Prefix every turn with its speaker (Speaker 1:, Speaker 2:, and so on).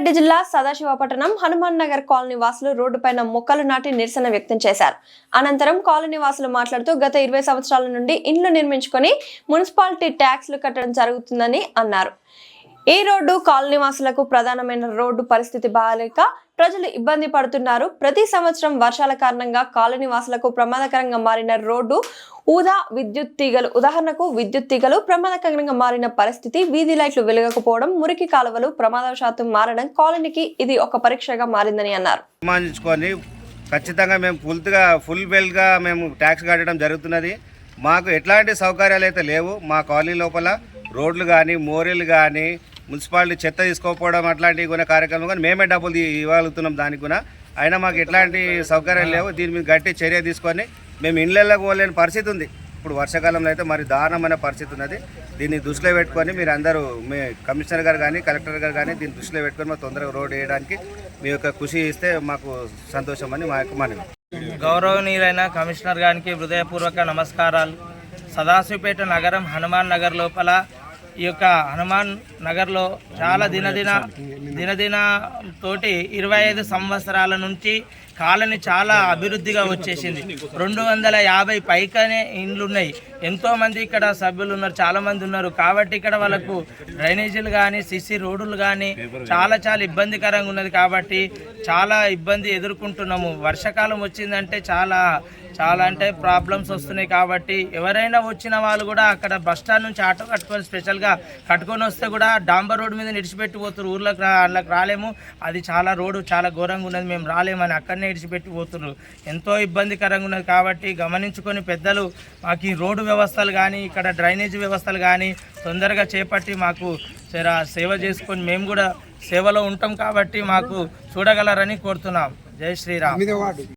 Speaker 1: రెడ్డి జిల్లా సదాశివపట్టణం హనుమాన్ నగర్ కాలనీ వాసులు రోడ్డుపైన మొక్కలు నాటి నిరసన వ్యక్తం చేశారు. అనంతరం కాలనీ వాసులు మాట్లాడుతూ గత ఇరవై సంవత్సరాల నుండి ఇండ్లు నిర్మించుకొని మున్సిపాలిటీ ట్యాక్స్లు కట్టడం జరుగుతుందని అన్నారు. ఈ రోడ్డు కాలనీ వాసులకు ప్రధానమైన రోడ్డు పరిస్థితి బాగాలేక ప్రజలు ఇబ్బంది పడుతున్నారు. ప్రతి సంవత్సరం వర్షాల కారణంగా కాలనీ వాసులకు ప్రమాదకరంగా మారిన రోడ్డు ఊదా విద్యుత్ తీగలు ఉదాహరణకు విద్యుత్ తీగలు ప్రమాదకరంగా మారిన పరిస్థితి వీధి లైట్లు వెలగకపోవడం మురికి కాలువలు ప్రమాదవశాత్తు మారడం కాలనీకి ఇది ఒక పరీక్షగా మారిందని అన్నారు.
Speaker 2: తీర్మానించుకొని ఖచ్చితంగా మేము ఫుల్గా ఫుల్ బెల్గా మేము ట్యాక్స్ కట్టడం జరుగుతున్నది. మాకు ఎట్లాంటి సౌకర్యాలు అయితే లేవు. మా కాలనీ లోపల రోడ్లు కానీ మోరీలు కానీ మున్సిపాలిటీ చెత్త తీసుకోకపోవడం అట్లాంటివి కూడా కార్యక్రమం కానీ మేమే డబ్బులు తీ- ఇవ్వగలుగుతున్నాం దానికి కూడా అయినా మాకు ఎట్లాంటి సౌకర్యాలు లేవు. దీని మీద గట్టి చర్య తీసుకొని మేము ఇళ్ళకి పోలేని పరిస్థితి ఉంది. ఇప్పుడు వర్షాకాలంలో అయితే మరి దారుణమైన పరిస్థితి ఉన్నది. దీన్ని దృష్టిలో పెట్టుకొని మీరు అందరూ మీ కమిషనర్ గారు కానీ కలెక్టర్ గారు కానీ దీన్ని దృష్టిలో పెట్టుకొని మాకు తొందరగా రోడ్ వేయడానికి మీ యొక్క కృషి ఇస్తే మాకు సంతోషం అని మా యొక్క మనవి.
Speaker 3: గౌరవనీయులైన కమిషనర్ గారికి హృదయపూర్వక నమస్కారాలు. సదాశివపేట నగరం హనుమాన్ నగర్ లోపల ఈ యొక్క హనుమాన్ నగర్లో చాలా దినదిన దినదిన తోటి ఇరవై ఐదు సంవత్సరాల నుంచి కాలనీ చాలా అభివృద్ధిగా వచ్చేసింది. రెండు వందల యాభై పైకనే ఇండ్లు ఉన్నాయి. ఎంతోమంది ఇక్కడ సభ్యులు ఉన్నారు చాలామంది ఉన్నారు. కాబట్టి ఇక్కడ వాళ్ళకు డ్రైనేజీలు కానీ సిసి రోడ్లు కానీ చాలా చాలా ఇబ్బందికరంగా ఉన్నది. కాబట్టి చాలా ఇబ్బంది ఎదుర్కొంటున్నాము. వర్షాకాలం వచ్చిందంటే చాలా చాలా అంటే ప్రాబ్లమ్స్ వస్తున్నాయి. కాబట్టి ఎవరైనా వచ్చిన వాళ్ళు కూడా అక్కడ బస్ స్టాండ్ నుంచి ఆటో కట్టుకొని స్పెషల్గా కట్టుకొని వస్తే కూడా డాంబర్ రోడ్ మీద నిడిచిపెట్టిపోతారు. ఊర్లోకి రా అందులోకి రాలేము. అది చాలా రోడ్డు చాలా ఘోరంగా ఉన్నది. మేము రాలేమని అక్కడనే ఇడిచిపెట్టి పోతున్నారు ఎంతో ఇబ్బందికరంగా ఉన్నది కాబట్టి గమనించుకొని పెద్దలు మాకు ఈ రోడ్డు వ్యవస్థలు కానీ ఇక్కడ డ్రైనేజ్ వ్యవస్థలు కానీ తొందరగా చేపట్టి మాకు సేవ చేసుకొని మేము కూడా సేవలో ఉంటాం కాబట్టి మాకు చూడగలరని కోరుతున్నాం. జై శ్రీరామ్.